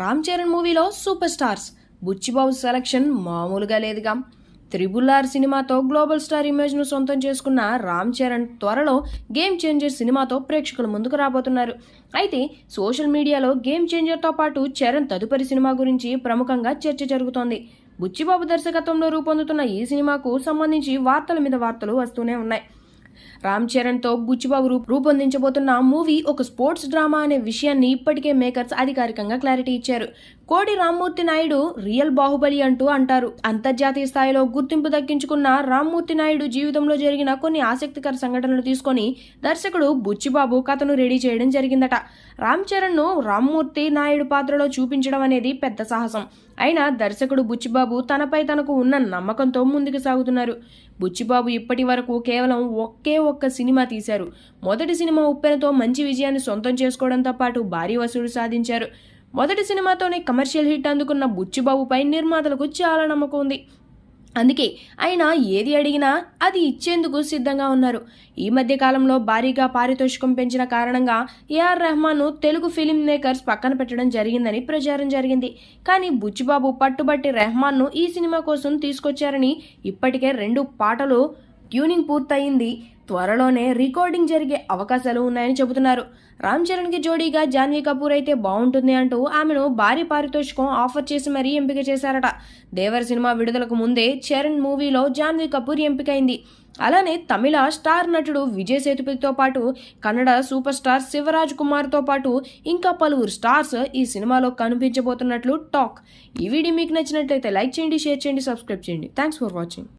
రామ్ చరణ్ మూవీలో super stars Buchibabu selection మామూలుగా లేదుగా. త్రిబుల్ ఆర్ సినిమాతో గ్లోబల్ స్టార్ ఇమేజ్ను సొంతం చేసుకున్న రామ్ చరణ్ త్వరలో గేమ్ చేంజర్ సినిమాతో ప్రేక్షకుల ముందుకు రాబోతున్నారు. అయితే సోషల్ మీడియాలో గేమ్ చేంజర్తో పాటు చరణ్ తదుపరి సినిమా గురించి ప్రముఖంగా చర్చ జరుగుతోంది. బుచ్చిబాబు దర్శకత్వంలో రూపొందుతున్న ఈ సినిమాకు సంబంధించి వార్తల మీద వార్తలు వస్తూనే ఉన్నాయి. రామ్ చరణ్తో బుచ్చిబాబు రూ- రూపొందించబోతున్న మూవీ ఒక స్పోర్ట్స్ డ్రామా అనే విషయాన్ని ఇప్పటికే మేకర్స్ అధికారికంగా క్లారిటీ ఇచ్చారు. కోడి రామ్మూర్తి నాయుడు రియల్ బాహుబలి అంటూ అంటారు. అంతర్జాతీయ స్థాయిలో గుర్తింపు దక్కించుకున్న రామ్మూర్తి నాయుడు జీవితంలో జరిగిన కొన్ని ఆసక్తికర సంఘటనలు తీసుకొని దర్శకుడు బుచ్చిబాబు కథను రెడీ చేయడం జరిగిందట. రామ్ చరణ్ను రామ్మూర్తి నాయుడు పాత్రలో చూపించడం అనేది పెద్ద సాహసం. అయినా దర్శకుడు బుచ్చిబాబు తనపై తనకు ఉన్న నమ్మకంతో ముందుకు సాగుతున్నారు. బుచ్చిబాబు ఇప్పటి వరకు కేవలం ఒకే ఒక్క సినిమా తీశారు. మొదటి సినిమా ఉప్పెనతో మంచి విజయాన్ని సొంతం చేసుకోవడంతో పాటు భారీ వసూలు సాధించారు. మొదటి సినిమాతోనే కమర్షియల్ హిట్ అందుకున్న బుచ్చిబాబుపై నిర్మాతలకు చాలా నమ్మకం ఉంది. అందుకే ఆయన ఏది అడిగినా అది ఇచ్చేందుకు సిద్ధంగా ఉన్నారు. ఈ మధ్య కాలంలో భారీగా పారితోషికం పెంచిన కారణంగా A R Telugu film makers పక్కన పెట్టడం జరిగిందని ప్రచారం జరిగింది. కానీ బుచ్చిబాబు పట్టుబట్టి రెహమాన్ను ఈ సినిమా కోసం తీసుకొచ్చారని ఇప్పటికే రెండు పాటలు ట్యూనింగ్ పూర్తయింది. త్వరలోనే రికార్డింగ్ జరిగే అవకాశాలు ఉన్నాయని చెబుతున్నారు. రామ్ చరణ్కి జోడీగా జాన్వీ కపూర్ అయితే బాగుంటుంది అంటూ ఆమెను భారీ పారితోషికం ఆఫర్ చేసి మరీ ఎంపిక చేశారట. దేవర్ సినిమా విడుదలకు ముందే చరణ్ మూవీలో జాన్వీ కపూర్ ఎంపికైంది. అలానే తమిళ స్టార్ నటుడు విజయ్ సేతుపతితో పాటు కన్నడ సూపర్ స్టార్ శివరాజ్ కుమార్తో పాటు ఇంకా పలువురు స్టార్స్ ఈ సినిమాలో కనిపించబోతున్నట్లు టాక్. ఈ వీడియో మీకు నచ్చినట్లయితే లైక్ చేయండి షేర్ చేయండి సబ్స్క్రైబ్ చేయండి. Thanks for watching